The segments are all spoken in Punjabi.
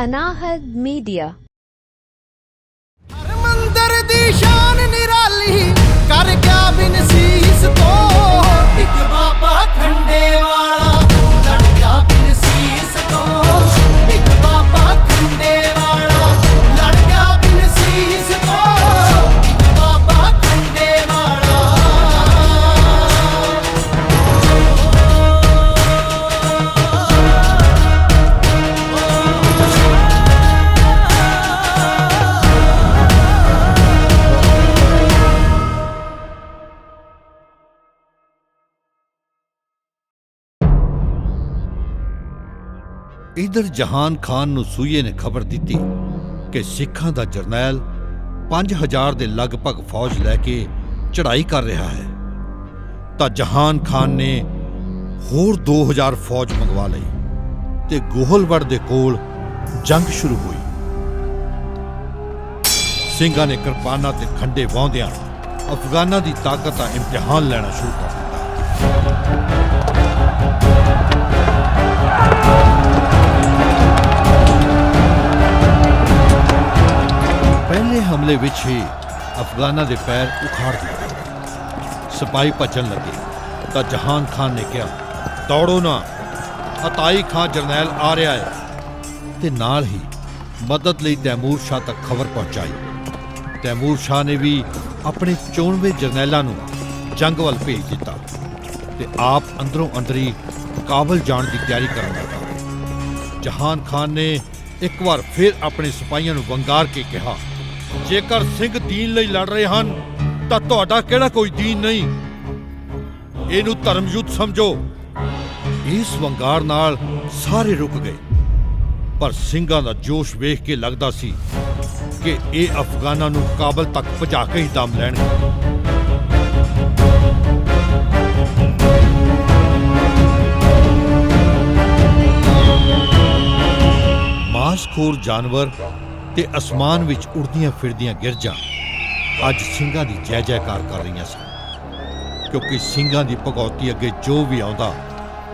Anahad media. ਹਰ ਮੰਦਰ ਦੀ ਸ਼ਾਨ ਨਿਰਾਲੀ ਕਰ ਗਿਆ ਬਿਨ ਸੀਸ ਤੋਂ। ਇਧਰ ਜਹਾਨ ਖਾਨ ਨੂੰ ਸੂਈਏ ਨੇ ਖਬਰ ਦਿੱਤੀ ਕਿ ਸਿੱਖਾਂ ਦਾ ਜਰਨੈਲ 5000 ਦੇ ਲਗਭਗ ਫੌਜ ਲੈ ਕੇ ਚੜ੍ਹਾਈ ਕਰ ਰਿਹਾ ਹੈ। ਤਾਂ ਜਹਾਨ ਖਾਨ ਨੇ ਹੋਰ 2000 ਫੌਜ ਮੰਗਵਾ ਲਈ ਤੇ ਗੋਹਲਵੜ ਦੇ ਕੋਲ ਜੰਗ ਸ਼ੁਰੂ ਹੋਈ। ਸਿੰਘਾਂ ਨੇ ਕਿਰਪਾਨਾਂ ਤੇ ਖੰਡੇ ਵਾਹੁੰਦਿਆਂ ਅਫਗਾਨਾਂ ਦੀ ਤਾਕਤ ਦਾ ਇਮਤਿਹਾਨ ਲੈਣਾ ਸ਼ੁਰੂ ਕਰ ਦਿੱਤਾ। ਹਮਲੇ ਵਿੱਚ ਹੀ ਅਫਗਾਨਾਂ ਦੇ ਪੈਰ ਉਖਾੜ ਦਿੱਤੇ। ਸਿਪਾਹੀ ਭੱਜਣ ਲੱਗੇ ਤਾਂ ਜਹਾਨ ਖਾਨ ਨੇ ਕਿਹਾ, ਦੌੜੋ ਨਾ। ਅਤਾਈ ਖਾਨ ਜਰਨੈਲ ਆ ਰਿਹਾ ਹੈ। ਤੇ ਨਾਲ ਹੀ ਮਦਦ ਲਈ ਤੈਮੂਰ ਸ਼ਾਹ ਤੱਕ ਖਬਰ ਪਹੁੰਚਾਈ। ਤੈਮੂਰ ਸ਼ਾਹ ਨੇ ਵੀ ਆਪਣੇ ਚੋਣਵੇਂ ਜਰਨੈਲਾਂ ਨੂੰ ਜੰਗ ਵੱਲ ਭੇਜ ਦਿੱਤਾ ਤੇ ਆਪ ਅੰਦਰੋਂ ਅੰਦਰੀ ਕਾਬਲ ਜਾਣ ਦੀ ਤਿਆਰੀ ਕਰਨ ਲੱਗਾ। ਜਹਾਨ ਖਾਨ ਨੇ ਇੱਕ ਵਾਰ ਫਿਰ ਆਪਣੇ ਸਿਪਾਹੀਆਂ ਨੂੰ ਵੰਗਾਰ ਕੇ ਕਿਹਾ ਜੇਕਰ ਸਿੰਘ ਦੀਨ ਲਈ ਲੜ ਰਹੇ ਹਨ, ਤਾਂ ਤੁਹਾਡਾ ਕਿਹੜਾ ਕੋਈ ਦੀਨ ਨਹੀਂ? ਇਹਨੂੰ ਧਰਮ ਯੁੱਧ ਸਮਝੋ। ਇਸ ਵੰਗਾਰ ਨਾਲ ਸਾਰੇ ਰੁਕ ਗਏ। ਪਰ ਸਿੰਘਾਂ ਦਾ ਜੋਸ਼ ਵੇਖ ਕੇ ਲੱਗਦਾ ਸੀ ਕਿ ਇਹ ਅਫਗਾਨਾਂ ਨੂੰ ਕਾਬਲ ਤੱਕ ਪਹੁੰਚਾ ਕੇ ਹੀ ਦਮ ਲੈਣਗੇ। ਮਾਸਖੋਰ ਜਾਨਵਰ ਤੇ ਅਸਮਾਨ ਵਿੱਚ ਉੜਦੀਆਂ ਫਿਰਦੀਆਂ ਗਿਰਜਾਂ ਅੱਜ ਸਿੰਘਾਂ ਦੀ ਜੈ ਜੈਕਾਰ ਕਰ ਰਹੀਆਂ ਸਨ। ਕਿਉਂਕਿ ਸਿੰਘਾਂ ਦੀ ਭਗੌਤੀ ਅੱਗੇ ਜੋ ਵੀ ਆਉਂਦਾ,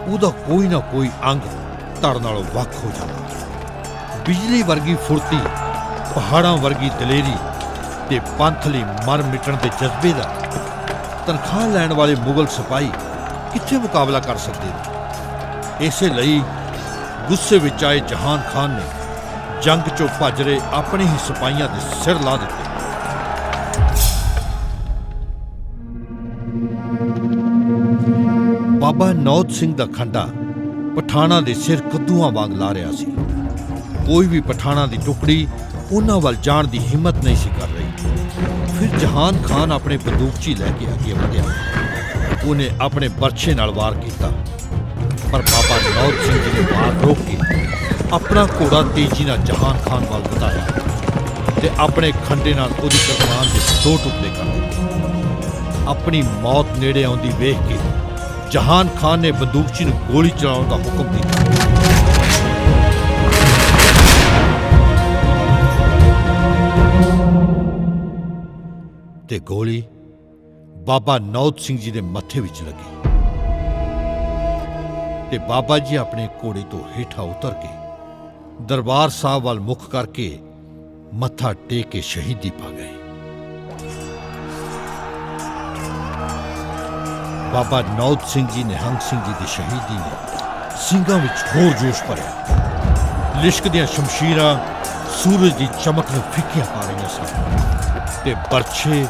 ਉਹਦਾ ਕੋਈ ਨਾ ਕੋਈ ਅੰਗ ਧੜ ਨਾਲੋਂ ਵੱਖ ਹੋ ਜਾਂਦਾ। ਬਿਜਲੀ ਵਰਗੀ ਫੁਰਤੀ, ਪਹਾੜਾਂ ਵਰਗੀ ਦਲੇਰੀ ਤੇ ਪੰਥ ਲਈ ਮਰ ਮਿਟਣ ਦੇ ਜਜ਼ਬੇ ਦਾ ਤਨਖਾਹ ਲੈਣ ਵਾਲੇ ਮੁਗਲ ਸਿਪਾਹੀ ਕਿੱਥੇ ਮੁਕਾਬਲਾ ਕਰ ਸਕਦੇ ਨੇ? ਇਸੇ ਲਈ ਗੁੱਸੇ ਵਿੱਚ ਆਏ ਜਹਾਨ ਖਾਨ ਨੇ ਜੰਗ ਚੋਂ ਭੱਜ ਰਹੇ ਆਪਣੇ ਹੀ ਸਿਪਾਹੀਆਂ ਦੇ ਸਿਰ ਲਾ ਦਿੱਤੇ। ਬਾਬਾ ਨੌਦ ਸਿੰਘ ਦਾ ਖੰਡਾ ਪਠਾਣਾ ਦੇ ਸਿਰ ਕੱਦੂਆਂ ਵਾਂਗ ਲਾ ਰਿਹਾ ਸੀ। ਕੋਈ ਵੀ ਪਠਾਣਾ ਦੀ ਟੁਕੜੀ ਉਹਨਾਂ ਵੱਲ ਜਾਣ ਦੀ ਹਿੰਮਤ ਨਹੀਂ ਸੀ ਕਰ ਰਹੀ। ਫਿਰ ਜਹਾਨ ਖਾਨ ਆਪਣੇ ਬੰਦੂਕਚੀ ਲੈ ਕੇ ਅੱਗੇ ਵਧਿਆ। ਉਹਨੇ ਆਪਣੇ ਬਰਛੇ ਨਾਲ ਵਾਰ ਕੀਤਾ। ਪਰ ਬਾਬਾ ਨੌਦ ਸਿੰਘ ਜੀ ਨੇ ਵਾਰ ਰੋਕ ਕੇ ਆਪਣਾ ਘੋੜਾ ਤੇਜ਼ੀ ਨਾਲ ਜਹਾਨ ਖਾਨ ਵੱਲ ਵਧਾਇਆ ਤੇ ਆਪਣੇ ਖੰਡੇ ਨਾਲ ਉਹਦੀ ਕਰਮਾਨ ਦੇ ਦੋ ਟੁਕੜੇ ਕਰ ਦਿੱਤੇ। ਆਪਣੀ ਮੌਤ ਨੇੜੇ ਆਉਂਦੀ ਵੇਖ ਕੇ ਜਹਾਨ ਖਾਨ ਨੇ ਬੰਦੂਕਚੀ ਨੂੰ ਗੋਲੀ ਚਲਾਉਣ ਦਾ ਹੁਕਮ ਦਿੱਤਾ। ਤੇ ਗੋਲੀ ਬਾਬਾ ਨੌਦ ਸਿੰਘ ਜੀ ਦੇ ਮੱਥੇ ਵਿੱਚ ਲੱਗੀ। ਤੇ ਬਾਬਾ ਜੀ ਆਪਣੇ ਘੋੜੇ ਤੋਂ ਹੇਠਾਂ ਉਤਰ ਕੇ ਦਰਬਾਰ ਸਾਹਿਬ ਵੱਲ ਮੁਖ ਕਰਕੇ ਮੱਥਾ ਟੇਕ ਕੇ ਸ਼ਹੀਦੀ ਪਾ ਗਏ। ਬਾਬਾ ਨੌਦ ਸਿੰਘ ਜੀ ਨਿਹੰਗ ਸਿੰਘ ਜੀ ਦੀ ਸ਼ਹੀਦੀ ਨੇ ਸਿੰਘਾਂ ਵਿੱਚ ਹੋਰ ਜੋਸ਼ ਭਰਿਆ। ਲਿਸ਼ਕਦੀਆਂ ਸ਼ਮਸ਼ੀਰਾਂ ਸੂਰਜ ਦੀ ਚਮਕ ਨੂੰ ਫਿੱਕੀਆਂ ਪਾ ਰਹੀਆਂ ਸਨ ਤੇ ਬਰਛੇ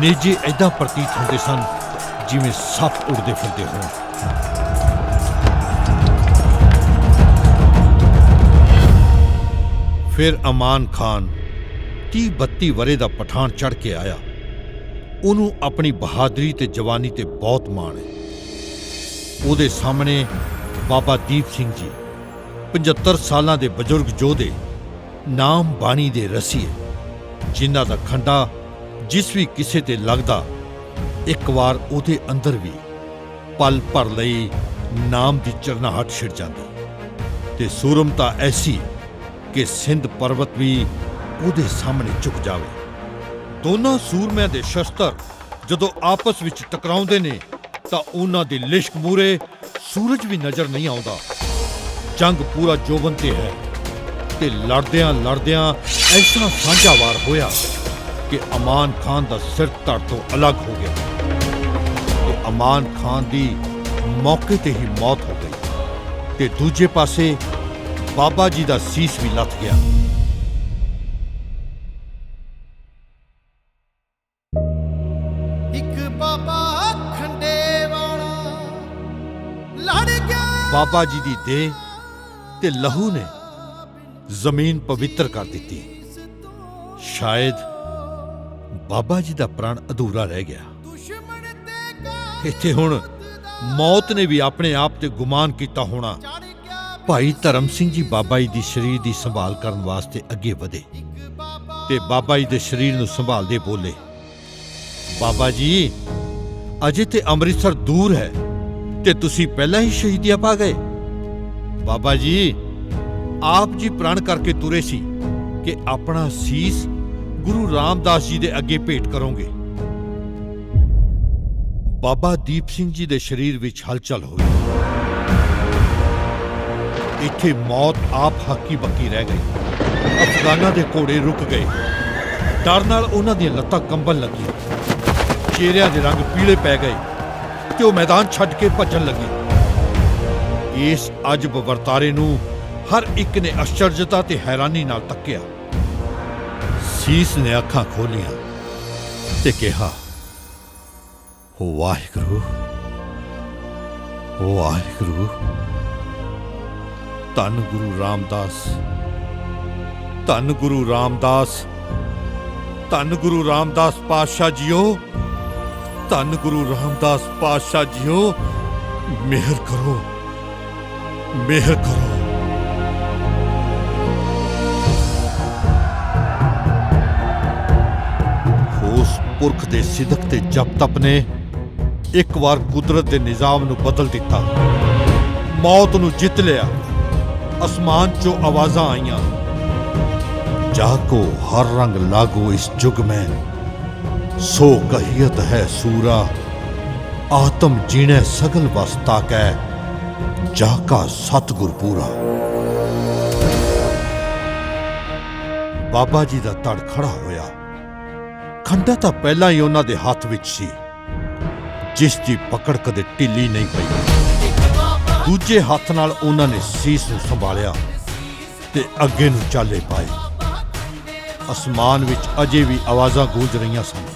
ਨੇਜੇ ਐਦਾਂ ਪ੍ਰਤੀਤ ਹੁੰਦੇ ਸਨ ਜਿਵੇਂ ਸੱਪ ਉੜਦੇ ਫਿਰਦੇ ਹੋਣ। ਫਿਰ ਅਮਾਨ ਖਾਨ 30 32 ਵਰੇ ਦਾ ਪਠਾਨ ਚੜ ਕੇ ਆਇਆ ਉਹਨੂੰ ਆਪਣੀ ਬਹਾਦਰੀ ਤੇ ਜਵਾਨੀ ਤੇ ਬਹੁਤ ਮਾਣ ਹੈ ਉਹਦੇ ਸਾਹਮਣੇ ਬਾਬਾ ਦੀਪ ਸਿੰਘ ਜੀ 75 ਸਾਲਾਂ ਦੇ ਬਜ਼ੁਰਗ ਯੋਧੇ ਨਾਮ ਬਾਣੀ ਦੇ ਰਸੀਏ ਜਿਨ੍ਹਾਂ ਦਾ ਖੰਡਾ ਜਿਸ ਵੀ ਕਿਸੇ ਤੇ ਲੱਗਦਾ ਇੱਕ ਵਾਰ ਉਹਦੇ ਅੰਦਰ ਵੀ ਪਲ ਭਰ ਲਈ ਨਾਮ ਦੀ ਚਰਨਾਹਟ ਛਿੜ ਜਾਂਦੀ ਤੇ ਸੂਰਮਤਾ ਐਸੀ ਕਿ ਸਿੰਧ ਪਰਬਤ ਵੀ ਉਹਦੇ ਸਾਹਮਣੇ ਝੁਕ ਜਾਵੇ। ਦੋਨਾਂ ਸੂਰਮਿਆਂ ਦੇ ਸ਼ਸਤਰ ਜਦੋਂ ਆਪਸ ਵਿੱਚ ਟਕਰਾਉਂਦੇ ਨੇ, ਤਾਂ ਉਹਨਾਂ ਦੀ ਲਿਸ਼ਕ ਮੂਰੇ ਸੂਰਜ ਵੀ ਨਜ਼ਰ ਨਹੀਂ ਆਉਂਦਾ। ਜੰਗ ਪੂਰਾ ਜੋਬਨ ਤੇ ਹੈ ਤੇ ਲੜਦਿਆਂ ਲੜਦਿਆਂ ਐਸਾ ਸਾਂਝਾਵਾਰ ਹੋਇਆ ਕਿ ਅਮਾਨ ਖਾਨ ਦਾ ਸਿਰ ਧੜ ਤੋਂ ਅਲੱਗ ਹੋ ਗਿਆ। ਤੇ ਅਮਾਨ ਖਾਨ ਦੀ ਮੌਕੇ ਤੇ ਹੀ ਮੌਤ ਹੋ ਗਈ। ਤੇ ਦੂਜੇ ਪਾਸੇ ਬਾਬਾ ਜੀ ਦਾ ਸੀਸ ਵੀ ਲੱਥ ਗਿਆ। ਇੱਕ ਬਾਬਾ ਖੰਡੇ ਵਾਲਾ ਲੜ ਗਿਆ। ਬਾਬਾ ਜੀ ਦੀ ਦੇਹ ਤੇ ਲਹੂ ਨੇ ਜ਼ਮੀਨ ਪਵਿੱਤਰ ਕਰ ਦਿੱਤੀ। ਸ਼ਾਇਦ ਬਾਬਾ ਜੀ ਦਾ ਪ੍ਰਾਣ ਅਧੂਰਾ ਰਹਿ ਗਿਆ। ਇੱਥੇ ਹੁਣ ਮੌਤ ਨੇ ਵੀ ਆਪਣੇ ਆਪ ਤੇ ਗੁਮਾਨ ਕੀਤਾ ਹੋਣਾ ਭਾਈ ਧਰਮ ਸਿੰਘ ਜੀ ਬਾਬਾ ਜੀ ਦੀ ਸਰੀਰ ਦੀ ਸੰਭਾਲ ਕਰਨ ਵਾਸਤੇ ਅੱਗੇ ਵਧੇ ਤੇ ਬਾਬਾ ਜੀ ਦੇ ਸਰੀਰ ਨੂੰ ਸੰਭਾਲਦੇ ਬੋਲੇ। ਬਾਬਾ ਜੀ, ਅਜੇ ਤੇ ਅੰਮ੍ਰਿਤਸਰ ਦੂਰ ਹੈ ਤੇ ਤੁਸੀਂ ਪਹਿਲਾਂ ਹੀ ਸ਼ਹੀਦੀਆਂ ਪਾ ਗਏ। ਬਾਬਾ ਜੀ, ਆਪ ਜੀ ਪ੍ਰਣ ਕਰਕੇ ਤੁਰੇ ਸੀ ਕਿ ਆਪਣਾ ਸੀਸ ਗੁਰੂ ਰਾਮਦਾਸ ਜੀ ਦੇ ਅੱਗੇ ਭੇਟ ਕਰੋਗੇ। ਬਾਬਾ ਦੀਪ ਸਿੰਘ ਜੀ ਦੇ ਸਰੀਰ ਵਿੱਚ ਹਲਚਲ ਹੋਈ। ਇੱਥੇ ਮੌਤ ਆਪ ਹੱਕੀ ਬੱਕੀ ਰਹਿ ਗਈ। ਅਫਗਾਨਾਂ ਦੇ ਘੋੜੇ ਰੁਕ ਗਏ। ਡਰ ਨਾਲ ਉਹਨਾਂ ਦੀਆਂ ਲੱਤਾਂ ਕੰਬਣ ਲੱਗੀਆਂ। ਚਿਹਰਿਆਂ ਦੇ ਰੰਗ ਪੀਲੇ ਪੈ ਗਏ ਤੇ ਉਹ ਮੈਦਾਨ ਛੱਡ ਕੇ ਭੱਜਣ ਲੱਗੇ। ਇਸ ਅਜਬ ਵਰਤਾਰੇ ਨੂੰ ਹਰ ਇੱਕ ਨੇ ਅਚਰਜਤਾ ਤੇ ਹੈਰਾਨੀ ਨਾਲ ਤੱਕਿਆ। ਸੀਸ ਨੇ ਅੱਖਾਂ ਖੋਲੀਆਂ ਤੇ ਕਿਹਾ, ਵਾਹਿਗੁਰੂ ਵਾਹਿਗੁਰੂ ਧੰਨ ਗੁਰੂ ਰਾਮਦਾਸ। ਧੰਨ ਗੁਰੂ ਰਾਮਦਾਸ। ਧੰਨ ਗੁਰੂ ਰਾਮਦਾਸ ਪਾਤਸ਼ਾਹ ਜੀਓ। ਧੰਨ ਗੁਰੂ ਰਾਮਦਾਸ ਪਾਤਸ਼ਾਹ ਜੀਓ। ਮਿਹਰ ਕਰੋ। ਮਿਹਰ ਕਰੋ। ਉਸ ਪੁਰਖ ਦੇ ਸਿਦਕ ਤੇ ਜਪ ਤਪ ਨੇ ਇੱਕ ਵਾਰ ਕੁਦਰਤ ਦੇ ਨਿਜ਼ਾਮ ਨੂੰ ਬਦਲ ਦਿੱਤਾ। ਮੌਤ ਨੂੰ ਜਿੱਤ ਲਿਆ। ਅਸਮਾਨ ਚੋਂ ਆਵਾਜ਼ਾਂ ਆਈਆਂ। ਜਾਕੋ ਹਰ ਰੰਗ ਲਾਗੋ ਇਸ ਜੁਗ ਮੈਂ। ਸੋ ਕਹੀਅਤ ਹੈ ਸੂਰਾ, ਆਤਮ ਜੀਣੇ ਸਗਲ ਵਸਤਾ ਕੈ ਜਾਕਾ ਸਤਿਗੁਰ ਪੂਰਾ। ਬਾਬਾ ਜੀ ਦਾ ਧੜ ਖੜਾ ਹੋਇਆ। ਖੰਡਾ ਤਾਂ ਪਹਿਲਾਂ ਹੀ ਉਹਨਾਂ ਦੇ ਹੱਥ ਵਿੱਚ ਸੀ, ਜਿਸ ਦੀ ਪਕੜ ਕਦੇ ਢਿੱਲੀ ਨਹੀਂ ਪਈ। ਦੂਜੇ ਹੱਥ ਨਾਲ ਉਹਨਾਂ ਨੇ ਸੀਸ ਨੂੰ ਸੰਭਾਲਿਆ ਤੇ ਅੱਗੇ ਨੂੰ ਚਾਲੇ ਪਾਏ। ਅਸਮਾਨ ਵਿੱਚ ਅਜੇ ਵੀ ਆਵਾਜ਼ਾਂ ਗੂੰਜ ਰਹੀਆਂ ਸਨ।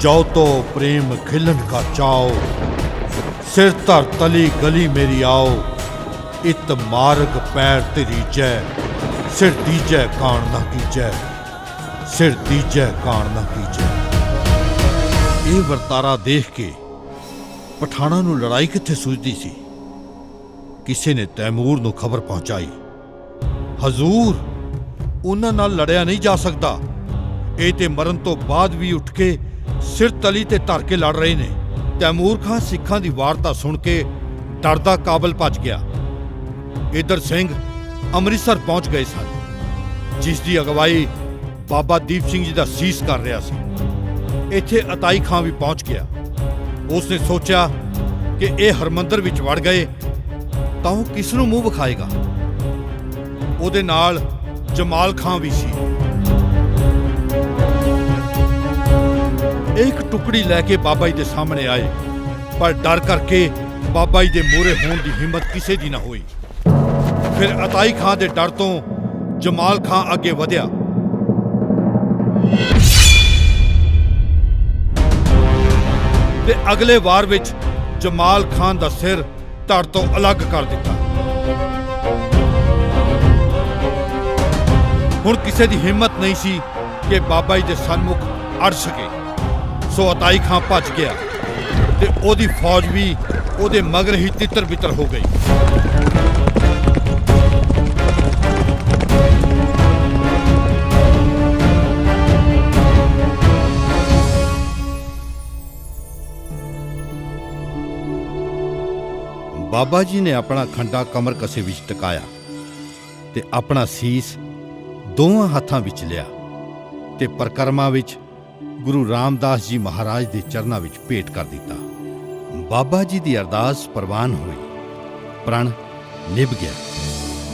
ਜੋ ਤੋ ਪ੍ਰੇਮ ਖਿਲਣ ਕਾ ਚਾਓ, ਸਿਰ ਧਰ ਤਲੀ ਗਲੀ ਮੇਰੀ ਆਓ, ਇਤ ਮਾਰਗ ਪੈਰ ਤੇਰੀ ਜੈ, ਸਿਰ ਦੀਜੈ ਕਾਣ ਨਾ ਕੀਜੈ, ਸਿਰ ਦੀਜੈ ਕਾਣ ਨਾ ਕੀਜੈ। ਇਹ ਵਰਤਾਰਾ ਦੇਖ ਕੇ ਪਠਾਣਾ ਨੂੰ ਲੜਾਈ ਕਿੱਥੇ ਸੂਝਦੀ ਸੀ? ਕਿਸੇ ਨੇ ਤੈਮੂਰ ਨੂੰ ਖਬਰ ਪਹੁੰਚਾਈ। ਹਜ਼ੂਰ, ਉਹਨਾਂ ਨਾਲ ਲੜਿਆ ਨਹੀਂ ਜਾ ਸਕਦਾ। ਇਹ ਤੇ ਮਰਨ ਤੋਂ ਬਾਅਦ ਵੀ ਉੱਠ ਕੇ ਸਿਰ ਤਲੀ ਤੇ ਧਰ ਕੇ ਲੜ ਰਹੇ ਨੇ। ਤੈਮੂਰ ਖਾਨ ਸਿੱਖਾਂ ਦੀ ਵਾਰਤਾ ਸੁਣ ਕੇ ਡਰਦਾ ਕਾਬਲ ਭੱਜ ਗਿਆ। ਇਧਰ ਸਿੰਘ ਅੰਮ੍ਰਿਤਸਰ ਪਹੁੰਚ ਗਏ ਸਨ, ਜਿਸ ਦੀ ਅਗਵਾਈ ਬਾਬਾ ਦੀਪ ਸਿੰਘ ਜੀ ਦਾ ਸੀਸ ਕਰ ਰਿਹਾ ਸੀ। ਇੱਥੇ ਅਤਾਈ ਖਾਂ ਵੀ ਪਹੁੰਚ ਗਿਆ। ਉਸਨੇ ਸੋਚਿਆ ਕਿ ਇਹ ਹਰਮੰਦਰ ਵਿੱਚ ਵੜ ਗਏ ਤਾਂ ਉਹ ਕਿਸ ਨੂੰ ਮੂੰਹ ਵਿਖਾਏਗਾ? ਉਹਦੇ ਨਾਲ ਜਮਾਲ ਖਾਂ ਵੀ ਸੀ। ਇਹ ਇੱਕ ਟੁਕੜੀ ਲੈ ਕੇ ਬਾਬਾ ਜੀ ਦੇ ਸਾਹਮਣੇ ਆਏ, ਪਰ ਡਰ ਕਰਕੇ ਬਾਬਾ ਜੀ ਦੇ ਮੂਹਰੇ ਹੋਣ ਦੀ ਹਿੰਮਤ ਕਿਸੇ ਦੀ ਨਾ ਹੋਈ। ਫਿਰ ਅਤਾਈ ਖਾਂ ਦੇ ਡਰ ਤੋਂ ਜਮਾਲ ਖਾਂ ਅੱਗੇ ਵਧਿਆ। ਤੇ ਅਗਲੇ ਵਾਰ ਵਿੱਚ ਜਮਾਲ ਖਾਨ ਦਾ ਸਿਰ ਧੜ ਤੋਂ ਅਲੱਗ ਕਰ ਦਿੱਤਾ। ਹੁਣ ਕਿਸੇ ਦੀ ਹਿੰਮਤ ਨਹੀਂ ਸੀ ਕਿ ਬਾਬਾ ਜੀ ਦੇ ਸਨਮੁਖ ਅੜ ਸਕੇ। ਸੋ ਅਤਾਈ ਖਾਂ ਭੱਜ ਗਿਆ ਤੇ ਉਹਦੀ ਫੌਜ ਵੀ ਉਹਦੇ ਮਗਰ ਹੀ ਤਿੱਤਰ ਬਿੱਤਰ ਹੋ ਗਈ। ਬਾਬਾ ਜੀ ਨੇ ਆਪਣਾ ਖੰਡਾ ਕਮਰ ਕਸੇ ਵਿੱਚ ਟਿਕਾਇਆ ਤੇ ਆਪਣਾ ਸੀਸ ਦੋਵਾਂ ਹੱਥਾਂ ਵਿੱਚ ਲਿਆ ਤੇ ਪਰਕਰਮਾ ਵਿੱਚ ਗੁਰੂ ਰਾਮਦਾਸ ਜੀ ਮਹਾਰਾਜ ਦੇ ਚਰਨਾਂ ਵਿੱਚ ਭੇਟ ਕਰ ਦਿੱਤਾ। ਬਾਬਾ ਜੀ ਦੀ ਅਰਦਾਸ ਪ੍ਰਵਾਨ ਹੋਈ। ਪ੍ਰਣ ਨਿਭ ਗਿਆ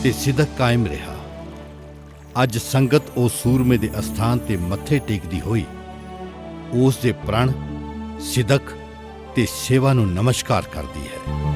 ਤੇ ਸਿਦਕ ਕਾਇਮ ਰਿਹਾ। ਅੱਜ ਸੰਗਤ ਉਹ ਸੂਰਮੇ ਦੇ ਅਸਥਾਨ ਤੇ ਮੱਥੇ ਟੇਕਦੀ ਹੋਈ ਉਸ ਦੇ ਪ੍ਰਣ ਸਿਦਕ ਤੇ ਸੇਵਾ ਨੂੰ ਨਮਸਕਾਰ ਕਰਦੀ ਹੈ।